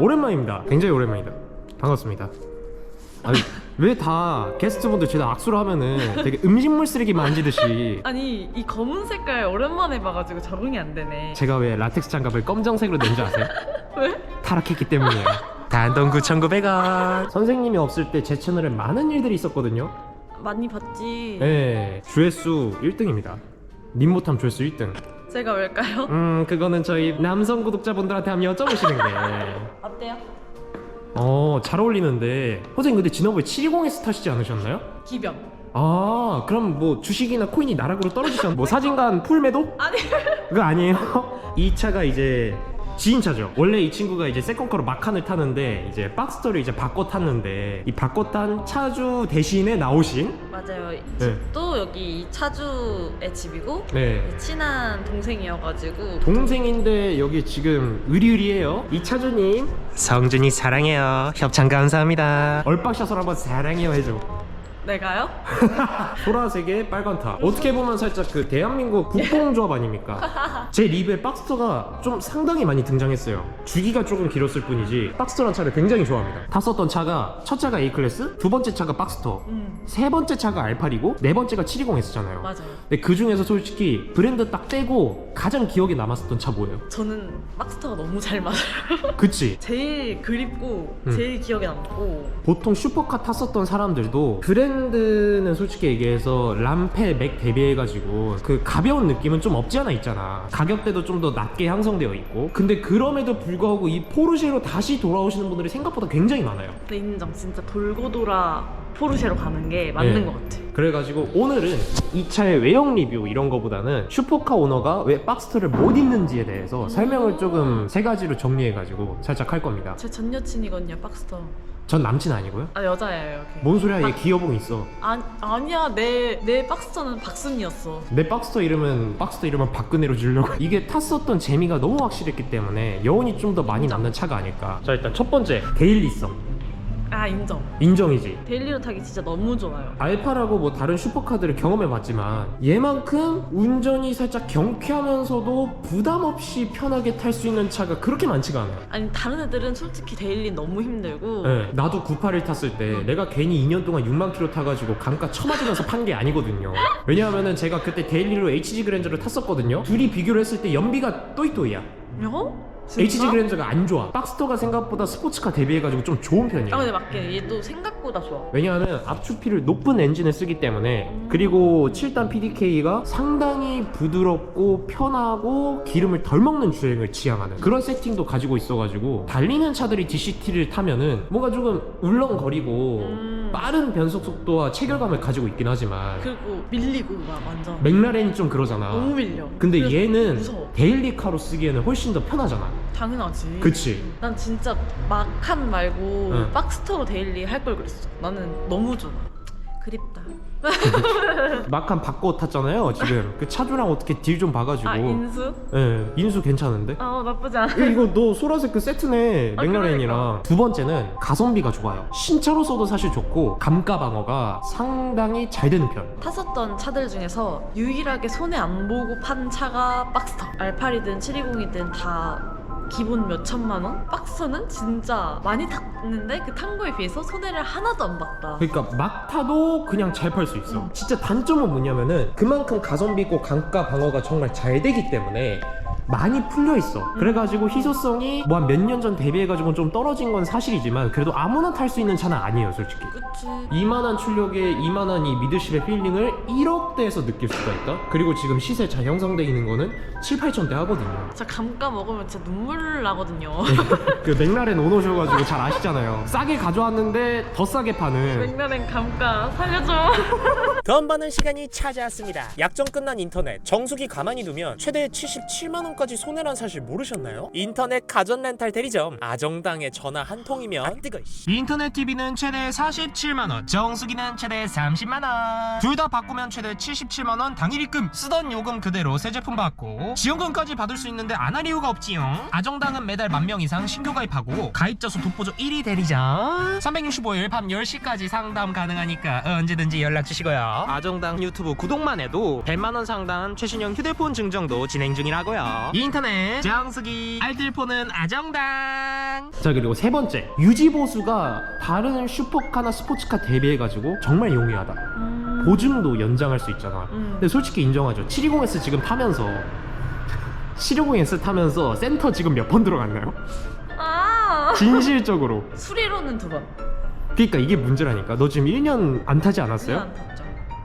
오랜만입니다. 굉장히 오랜만이다. 반갑습니다. 아니 왜 다 게스트분들 제가 악수를 하면은 되게 음식물 쓰레기 만지듯이 아니 이 검은 색깔 오랜만에 봐가지고 적응이 안 되네. 제가 왜 라텍스 장갑을 검정색으로 낸줄 아세요? 왜? 타락했기 때문이에요. 단돈 9,900원. 선생님이 없을 때 제 채널에 많은 일들이 있었거든요. 많이 봤지. 네, 조회수 1등입니다. 님 못함 조회수 1등. 제가 왜일까요? 음, 그거는 저희 남성 구독자분들한테 한번 여쭤보시는 게. 어때요? 어, 잘 어울리는데. 선생님 근데 지난번에 720S 타시지 않으셨나요? 기병. 아, 그럼 뭐 주식이나 코인이 나락으로 떨어지셨나? 뭐 사진관 풀 매도? 아니 그거 아니에요? 이 차가 이제 지인 차죠. 원래 이 친구가 이제 세컨카로 마칸을 타는데 이제 박스터를 이제 바꿔 탔는데 이 바꿔 탄 차주 대신에 나오신 맞아요. 이 네. 집도 여기 이 차주의 집이고 네. 친한 동생이어가지고 동생인데 여기 지금 의리의리해요. 이 차주님 성준이 사랑해요. 협찬 감사합니다. 얼빡샷을 한번 사랑해요 해줘. 내가요? 보라색에 빨간 타. 어떻게 보면 살짝 그 대한민국 국뽕 조합 아닙니까? 제 리뷰에 박스터가 좀 상당히 많이 등장했어요. 주기가 조금 길었을 뿐이지 박스터란 차를 굉장히 좋아합니다. 탔었던 차가 첫 차가 A 클래스, 두 번째 차가 박스터, 음 세 번째 차가 알파리고 네 번째가 720S잖아요. 맞아요. 근데 그 중에서 솔직히 브랜드 딱 떼고 가장 기억에 남았었던 차 뭐예요? 저는 박스터가 너무 잘 맞아요. 그치? 제일 그립고 음. 제일 기억에 남고 보통 슈퍼카 탔었던 사람들도 브랜드 는 솔직히 얘기해서 람페 맥 대비해가지고 그 가벼운 느낌은 좀 없지 않아 있잖아 가격대도 좀 더 낮게 형성되어 있고 근데 그럼에도 불구하고 이 포르쉐로 다시 돌아오시는 분들이 생각보다 굉장히 많아요 근데 인정 진짜 돌고 돌아 포르쉐로 가는 게 맞는 네. 것 같아. 그래가지고 오늘은 이 차의 외형 리뷰 이런 거보다는 슈퍼카 오너가 왜 박스터를 못 입는지에 대해서 설명을 조금 세 가지로 정리해가지고 살짝 할 겁니다 제 전 여친이거든요 박스터. 전 남친 아니고요? 아 여자예요 이렇게. 뭔 소리야? 얘 기여봉 있어. 아, 아니야. 내 내 박스터는 박순이었어. 내 박스터 이름은 박스터 이름은 박근혜로 지으려고. 이게 탔었던 재미가 너무 확실했기 때문에 여운이 좀 더 많이 남는 차가 아닐까. 자 일단 첫 번째. 데일리성 아 인정. 인정이지. 데일리로 타기 진짜 너무 좋아요. 알파라고 뭐 다른 슈퍼카들을 경험해봤지만 얘만큼 운전이 살짝 경쾌하면서도 부담 없이 편하게 탈 수 있는 차가 그렇게 많지가 않아요 아니 다른 애들은 솔직히 데일리 너무 힘들고 네, 나도 98을 탔을 때 내가 괜히 2년 동안 6만 킬로 타가지고 감가 쳐맞으면서 판 게 아니거든요. 왜냐하면은 제가 그때 데일리로 HG 그랜저를 탔었거든요. 둘이 비교를 했을 때 연비가 또이또이야. 어? HG 그랜저가 안 좋아. 박스터가 생각보다 스포츠카 대비해가지고 좀 좋은 편이에요. 아 근데 맞게 얘도 생각보다 좋아 왜냐하면 압축피를 높은 엔진을 쓰기 때문에 그리고 7단 PDK가 상당히 부드럽고 편하고 기름을 덜 먹는 주행을 지향하는 그런 세팅도 가지고 있어가지고 달리는 차들이 DCT를 타면은 뭔가 조금 울렁거리고 음. 빠른 변속 속도와 체결감을 가지고 있긴 하지만 그리고 밀리고 막 완전 맥라렌이 좀 그러잖아. 너무 밀려 근데 그래서 얘는 무서워 데일리카로 쓰기에는 훨씬 더 편하잖아. 당연하지 그치? 난 진짜 마칸 말고 응. 박스터로 데일리 할 걸 그랬어 나는 너무 좋아 그립다 막한 바꿔 탔잖아요 지금 그 차주랑 어떻게 딜 좀 봐가지고. 아 인수? 예 인수 괜찮은데? 아 나쁘지 않아. 야, 이거 너 소라색 그 세트네 아, 맥라렌이랑. 그러니까. 두 번째는 가성비가 좋아요. 신차로 써도 사실 좋고 감가 방어가 상당히 잘 되는 편. 탔었던 차들 중에서 유일하게 손에 안 보고 판 차가 박스터. 알파리든 720이든 다 기본 몇 천만 원? 박스터는 진짜 많이 탔는데 그 탄 거에 비해서 손해를 하나도 안 봤다 그러니까 막 타도 그냥 잘 팔 수 있어 음. 진짜 단점은 뭐냐면은 그만큼 가성비고 감가 방어가 정말 잘 되기 때문에 많이 풀려 있어. 그래가지고 희소성이 뭐 한 몇 년 전 대비해가지고 좀 떨어진 건 사실이지만 그래도 아무나 탈 수 있는 차는 아니에요, 솔직히. 그치 이만한 출력에 이만한 이 미드십의 필링을 1억대에서 느낄 수가 있다. 그리고 지금 시세 잘 형성돼 있는 거는 7, 8천대 하거든요. 진짜 감가 먹으면 진짜 눈물 나거든요 그 맥라렌 오너셔가지고 잘 아시잖아요. 싸게 가져왔는데 더 싸게 파는. 맥라렌 감가 살려줘 돈 버는 시간이 찾아왔습니다. 약정 끝난 인터넷 정수기 가만히 두면 최대 77만 원 까지 손해란 사실 모르셨나요? 인터넷 가전 렌탈 대리점 아정당에 전화 한 통이면 아, 뜨거. 씨. 인터넷 TV는 최대 47만원, 정수기는 최대 30만원. 둘 다 바꾸면 최대 77만원 당일 입금. 쓰던 요금 그대로 새 제품 받고 지원금까지 받을 수 있는데 안 할 이유가 없지요. 아정당은 매달 만 명 이상 신규 가입하고 가입자 수 독보적 1위 대리점. 365일 밤 10시까지 상담 가능하니까 언제든지 연락 주시고요. 아정당 유튜브 구독만 해도 100만원 상당 최신형 휴대폰 증정도 진행 중이라고요. 인터넷 정수기 알뜰폰은 아정당 자 그리고 세 번째 유지 보수가 다른 슈퍼카나 스포츠카 대비해가지고 정말 용이하다. 음. 보증도 연장할 수 있잖아. 음. 근데 솔직히 인정하죠. 720S 지금 타면서 720S 타면서 센터 지금 몇 번 들어갔나요? 아 진실적으로. 수리로는 두번 그러니까 이게 문제라니까. 너 지금 1년 안 타지 않았어요? 안 탔죠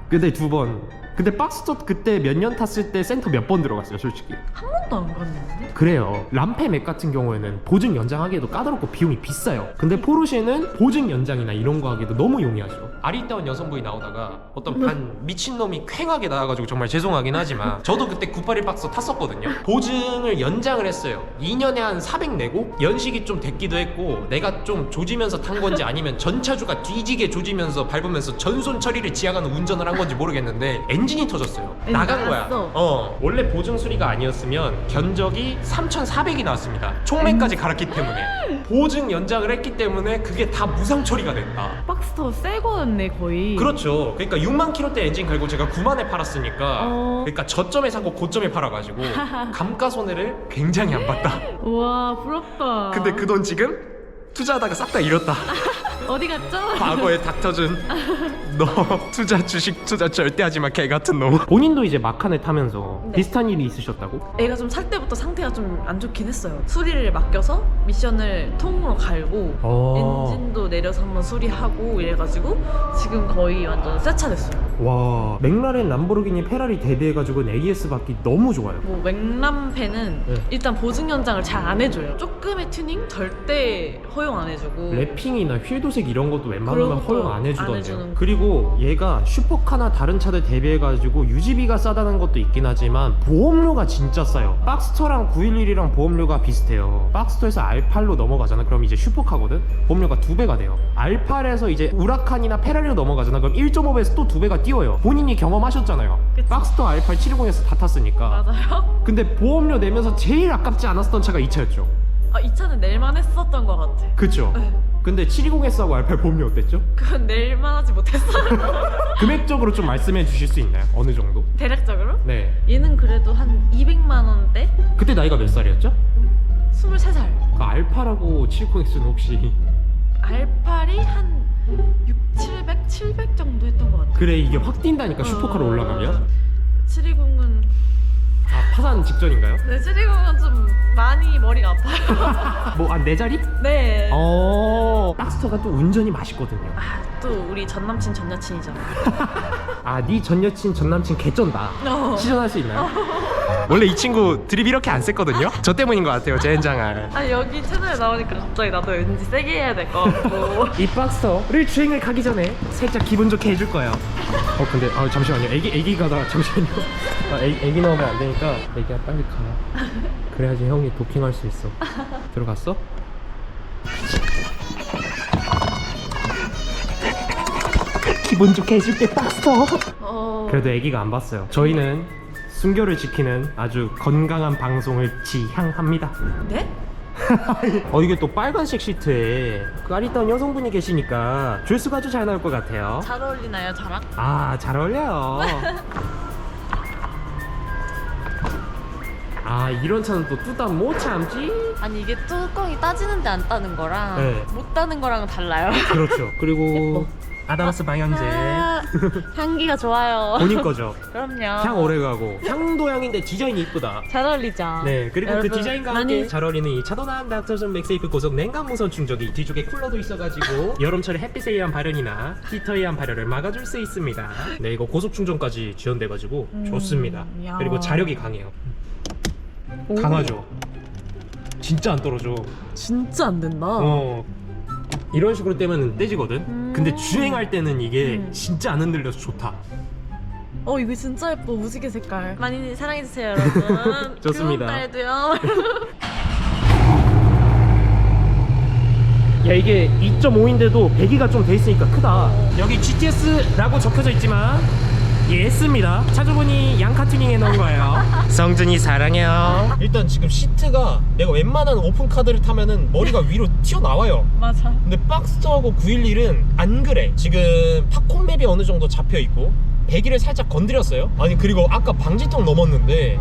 근데 두 번. 근데 박스톱 그때 몇 년 탔을 때 센터 몇 번 들어갔어요, 솔직히. 한 번도 안 갔는데 그래요. 람페 맥 같은 경우에는 보증 연장하기에도 까다롭고 비용이 비싸요. 근데 포르쉐는 보증 연장이나 이런 거 하기도 너무 용이하죠. 아리따운 여성분이 나오다가 어떤 반 미친놈이 쾌하게 나와가지고 정말 죄송하긴 하지만 저도 그때 981 박스 탔었거든요. 보증을 연장을 했어요. 2년에 한 400 내고 연식이 좀 됐기도 했고 내가 좀 조지면서 탄 건지 아니면 전차주가 뒤지게 조지면서 밟으면서 전손 처리를 지향하는 운전을 한 건지 모르겠는데 엔진 이 터졌어요. 엔진 나간 거야. 나갔어. 어 원래 보증 수리가 아니었으면 견적이 3,400이 나왔습니다. 총매까지 갈았기 때문에 보증 연장을 했기 때문에 그게 다 무상 처리가 됐다. 박스터 새 거였네 거의 그렇죠. 그러니까 6만 킬로대 엔진 갈고 제가 9만에 팔았으니까 어. 그러니까 저점에 사고 고점에 팔아가지고 감가 손해를 굉장히 안 봤다. 우와 부럽다 근데 그 돈 지금 투자하다가 싹 다 잃었다. 어디 갔죠? 과거에 닥터준 너 투자 주식 투자 절대 하지 마 개 같은 놈. 본인도 이제 마칸을 타면서 네. 비슷한 일이 있으셨다고? 애가 좀 살 때부터 상태가 좀 안 좋긴 했어요. 수리를 맡겨서 미션을 통으로 갈고 어. 엔진도 내려서 한번 수리하고 이래가지고 지금 거의 완전 새차 됐어요. 와 맥라렌 람보르기니 페라리 대비해가지고 AS 받기 너무 좋아요. 뭐 맥람페는 네. 일단 보증 연장을 잘 안 해줘요. 조금의 튜닝 절대 허용 안 해주고 래핑이나 휠도 색 이런 것도 웬만하면 그런 것도 허용 안 안 해주던데요. 해주는 그리고 얘가 슈퍼카나 다른 차들 대비해가지고 유지비가 싸다는 것도 있긴 하지만 보험료가 진짜 싸요. 박스터랑 911이랑 보험료가 비슷해요. 박스터에서 R8로 넘어가잖아. 그럼 이제 슈퍼카거든. 보험료가 두 배가 돼요. R8에서 이제 우라칸이나 페라리로 넘어가잖아. 그럼 1.5배에서 또 두 배가 뛰어요. 본인이 경험하셨잖아요. 그치. 박스터 R8 720에서 다 탔으니까. 맞아요. 근데 보험료 내면서 제일 아깝지 않았던 차가 이 차였죠. 아, 이 차는 낼만 했었던 것 같아. 그쵸? 네. 근데 720S하고 R8 보험료 어땠죠? 그건 낼만 하지 못했어요. 금액적으로 좀 말씀해 주실 수 있나요? 어느 정도? 대략적으로? 네. 얘는 그래도 한 200만 원대? 그때 나이가 몇 살이었죠? 23살. 그 알파라고 790X는 혹시 R8이 한 6, 700, 700 정도 했던 것 같아. 그래 이게 확 뛴다니까 슈퍼카로 올라가면 720은 아 파산 직전인가요? 네, 720은 좀 많이 머리가 아파요. 뭐아네 자리? 네. 어 박스터가 또 운전이 맛있거든요 아, 또 우리 전 남친 전 여친이잖아. 아네 전 여친 전 남친 개쩐다 어. 시전할 수 있나요? 원래 이 친구 드립 이렇게 안 셌거든요? 저 때문인 것 같아요 제 현장을 아 여기 채널에 나오니까 갑자기 나도 왠지 세게 해야 될 것 같고. 이 박스터를 주행을 가기 전에 살짝 기분 좋게 해줄 거예요. 어 근데 아 잠시만요. 애기 애기 가다 잠시만요. 아, 애기, 애기 나오면 안 되니까 애기야 빨리 가. 그래야지 형이 도킹할 수 있어. 들어갔어? 기분 좋게 해줄게 박스터. 어. 그래도 애기가 안 봤어요. 저희는 순결을 지키는 아주 건강한 방송을 지향합니다. 네? 어 이게 또 빨간색 시트에 그 아리따운 여성분이 계시니까 조회수가 아주 잘 나올 것 같아요 잘 어울리나요, 저랑? 아 잘 어울려요 아 이런 차는 또 뚜다 못 참지 아니 이게 뚜껑이 따지는데 안 따는 거랑 네. 못 따는 거랑은 달라요. 그렇죠 그리고 아다마스 방향제 아, 향기가 좋아요. 본인 거죠 그럼요. 향 오래가고 향도 향인데 디자인이 이쁘다 잘 어울리죠. 네 그리고 그 여러분, 디자인과 많이- 함께 잘 어울리는 이 차도남 닥터전 맥세이프 고속 냉각 무선 충전기 뒤쪽에 쿨러도 있어가지고 여름철에 햇빛에 의한 발열이나 히터에 의한 발열을 막아줄 수 있습니다 네 이거 고속 충전까지 지원돼가지고 음, 좋습니다 야. 그리고 자력이 강해요 오. 강하죠 진짜 안 떨어져 진짜 안 된다. 어 이런 식으로 떼면 떼지거든 음. 근데 주행할 때는 이게 음. 진짜 안 흔들려서 좋다 어 이거 진짜 예뻐 무지개 색깔. 많이 사랑해 주세요 여러분. 좋습니다. 그런 날도요. 야 이게 2.5인데도 배기가 좀 돼 있으니까 크다 여기 GTS라고 적혀져 있지만 예스입니다. 차주분이 양카 튜닝해 놓은 거예요. 성준이 사랑해요. 일단 지금 시트가 내가 웬만한 오픈카드를 타면은 머리가 위로 튀어나와요. 맞아. 근데 박스터하고 911은 안 그래. 지금 팝콘맵이 어느 정도 잡혀 있고 배기를 살짝 건드렸어요. 아니 그리고 아까 방지턱 넘었는데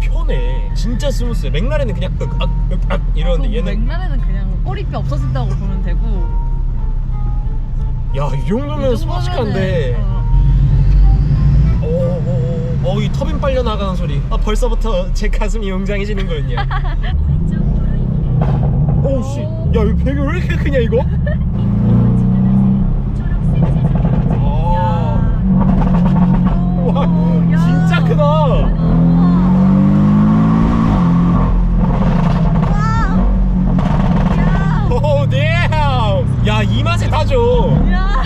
편해. 진짜 스무스. 맥라렌은 그냥 윽 악 윽 악 이러는데 얘는 맥라렌은 그냥 꼬리뼈 없어진다고 보면 되고. 야 이 정도면 스포츠카인데. 어. 오오오. 이 터빈 빨려 나가는 소리. 아 벌써부터 제 가슴이 웅장해지는거든요. 오우씨. 야 이거 배기 왜 이렇게 크냐 이거? 아, 와 야. 진짜 크다. 오 댐! 야이 맛에 타죠 야.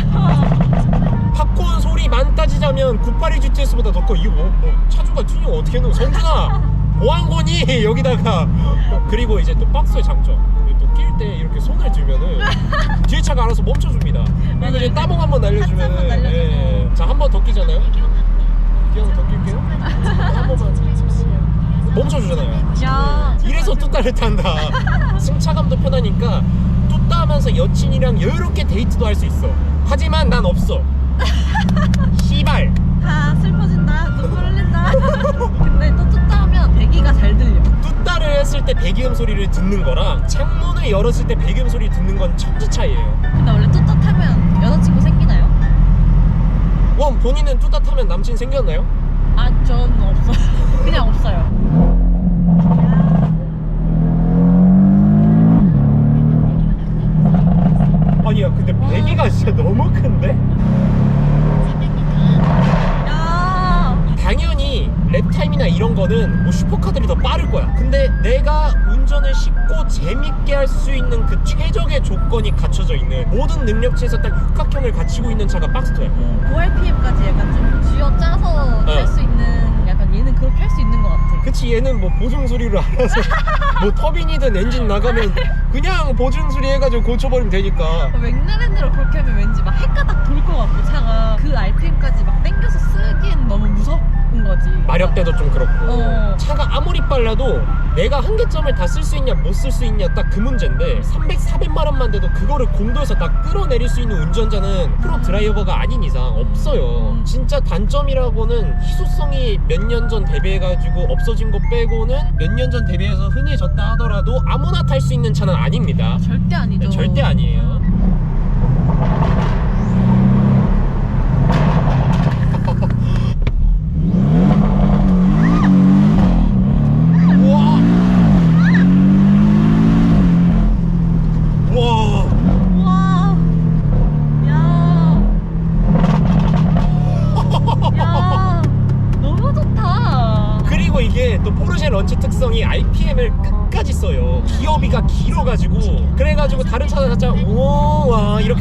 소리 만 따지자면 982 GTS보다 더 커. 이거 뭐, 뭐 차주가 튜닝 어떻게 해놓은 성준아 뭐한 거니 여기다가 그리고 이제 또 박스의 장점 또 낄 때 이렇게 손을 들면은 뒤에 차가 알아서 멈춰줍니다 그리고 이제 따봉 한번 날려주면은 날려주고. 예. 자 한 번 더 끼잖아요 그냥 더 낄게요 한 번만 멈춰주잖아요 야. 이래서 뚜따를 탄다. 승차감도 편하니까 뚜따하면서 여친이랑 여유롭게 데이트도 할 수 있어. 하지만 난 없어. 씨발. 다 슬퍼진다. 눈물 흘린다. 근데 또 쫓다 하면 배기가 잘 들려. 뚜따를 했을 때 배기음 소리를 듣는 거랑 창문을 열었을 때 배기음 소리 듣는 건 천지 차이예요. 근데 원래 뚜따 타면 여자친구 생기나요? 원 본인은 뚜따 타면 남친 생겼나요? 아, 전 없어요. 그냥 없어요. 아니야 근데 배기가 진짜 너무 큰데? 야. 당연히 랩 타임이나 이런 거는 뭐 슈퍼카들이 더 빠를 거야. 근데 내가 운전을 쉽고 재밌게 할 수 있는 그 최적의 조건이 갖춰져 있는 모든 능력치에서 딱 육각형을 갖추고 있는 차가 박스터야. 음, 5RPM까지 약간 좀 쥐어 짜서 탈수 있는 약간 얘는 그렇게 할 수 있는 것 같아. 그치 얘는 뭐 보증 소리로 알아서 뭐 터빈이든 엔진 나가면 그냥 보증 소리 해가지고 고쳐버리면 되니까. 어, 맥라렌으로 그렇게 하면 왠지 막 헷가닥 돌 것 같고 차가 그 RPM까지 막 당겨서 마력대도 좀 그렇고 어. 차가 아무리 빨라도 내가 한계점을 다 쓸 수 있냐 못 쓸 수 있냐 딱 그 문제인데 300, 400만 원만 돼도 그거를 공도에서 다 끌어내릴 수 있는 운전자는 프로 드라이버가 아닌 이상 없어요 음. 진짜 단점이라고는 희소성이 몇 년 전 대비해가지고 없어진 거 빼고는 몇 년 전 대비해서 흔해졌다 하더라도 아무나 탈 수 있는 차는 아닙니다 절대 아니죠. 네, 절대 아니에요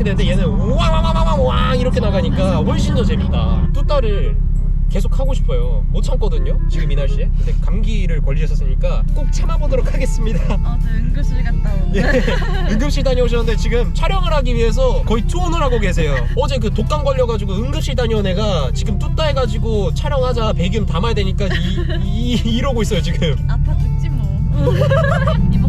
이렇게 되는데 얘는 우와와와와와 이렇게 나가니까 훨씬 더 재밌다. 뚜따를 계속 하고 싶어요. 못 참거든요. 지금 이 날씨에. 근데 감기를 걸리셨으니까 꼭 참아보도록 하겠습니다. 어제 응급실 갔다 온. 예, 응급실 다녀오셨는데 지금 촬영을 하기 위해서 거의 투혼을 하고 계세요. 어제 그 독감 걸려가지고 응급실 다녀온 애가 지금 뚜따 해가지고 촬영하자 배기음 담아야 되니까 이, 이, 이러고 있어요 지금. 아파 죽지 뭐.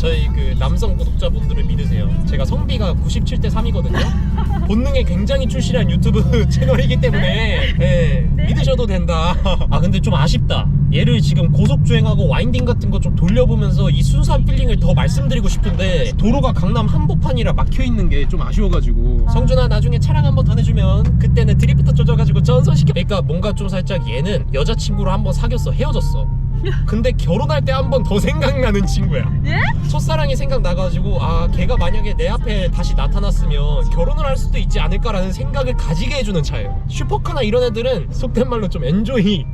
저희 그 남성 구독자분들을 믿으세요. 제가 성비가 97대 3이거든요. 본능에 굉장히 충실한 유튜브 채널이기 때문에 예, 믿으셔도 된다. 아 근데 좀 아쉽다. 얘를 지금 고속 주행하고 와인딩 같은 거 좀 돌려보면서 이 순수한 필링을 더 말씀드리고 싶은데 도로가 강남 한복판이라 막혀 있는 게 좀 아쉬워가지고 성준아 나중에 차량 한번 더 내주면 그때는 드리프트 조져가지고 전선시켜. 그러니까 뭔가 좀 살짝 얘는 여자친구로 한번 사귀었어 헤어졌어. 근데 결혼할 때 한 번 더 생각나는 친구야. 예? 첫사랑이 생각나가지고 아 걔가 만약에 내 앞에 다시 나타났으면 결혼을 할 수도 있지 않을까라는 생각을 가지게 해주는 차예요 슈퍼카나 이런 애들은 속된 말로 좀 엔조이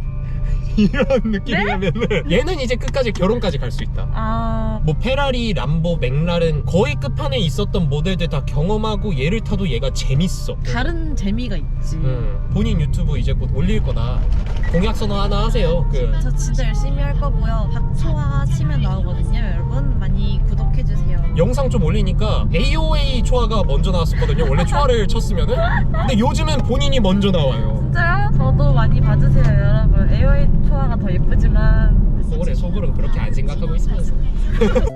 이런 느낌이라면은 얘는 이제 끝까지 결혼까지 갈 수 있다 아. 뭐 페라리, 람보, 맥라렌 거의 끝판에 있었던 모델들 다 경험하고 얘를 타도 얘가 재밌어 다른 재미가 있지. 음, 본인 유튜브 이제 곧 올릴 거다 공약 선언 하나 하세요 그 저 진짜 열심히 할 거고요. 박초아 치면 나오거든요, 여러분. 많이 구독해 주세요. 영상 좀 올리니까 AOA 초아가 먼저 나왔었거든요. 원래 초아를 쳤으면은. 근데 요즘엔 본인이 먼저 나와요. 저도 많이 봐주세요, 여러분. 에어이 초아가 더 예쁘지만 속으로 속으로 그렇게 안 생각하고 있으면서.